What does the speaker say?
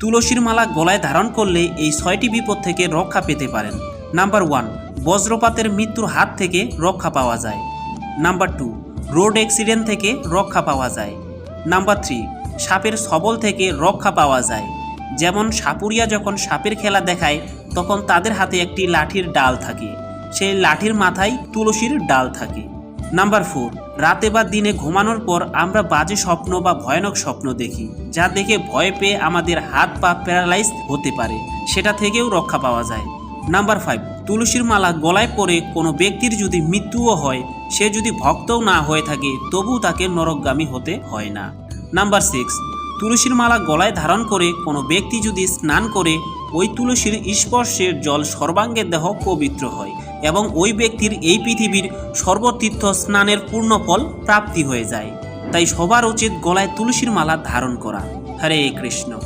তুলসীর মালা গলায় ধারণ করলে এই ছয়টি বিপদ থেকে রক্ষা পেতে পারেন। নাম্বার ওয়ান, বজ্রপাতের মৃত্যুর হাত থেকে রক্ষা পাওয়া যায়। নাম্বার টু, রোড অ্যাক্সিডেন্ট থেকে রক্ষা পাওয়া যায়। নাম্বার থ্রি, সাপের সবল থেকে রক্ষা পাওয়া যায়। যেমন সাপুরিয়া যখন সাপের খেলা দেখায়, তখন তাদের হাতে একটি লাঠির ডাল থাকে। সেই লাঠির মাথায় তুলসীর ডাল থাকে। নাম্বার ফোর রাতে বা দিনে ঘুমানোর পর আমরা বাজে স্বপ্ন বা ভয়ানক স্বপ্ন দেখি, যা দেখে ভয় পেয়ে আমাদের হাত পা প্যারালাইজ হতে পারে, সেটা থেকেও রক্ষা পাওয়া যায়। নাম্বার ফাইভ তুলসীর মালা গলায় পরে কোনো ব্যক্তির যদি মৃত্যুও হয়, সে যদি ভক্তও না হয়ে থাকে, তবু তাকে নরকগামী হতে হয় না। নাম্বার সিক্স তুলসীর মালা গলায় ধারণ করে কোনো ব্যক্তি যদি স্নান করে, ওই তুলসীর স্পর্শের জল সর্বাঙ্গের দেহ পবিত্র হয় এবং ওই ব্যক্তির এই পৃথিবীর সর্বতীর্থ স্নানের পূর্ণ ফল প্রাপ্তি হয়ে যায়। তাই সবার উচিত গলায় তুলসীর মালা ধারণ করা। হরে কৃষ্ণ।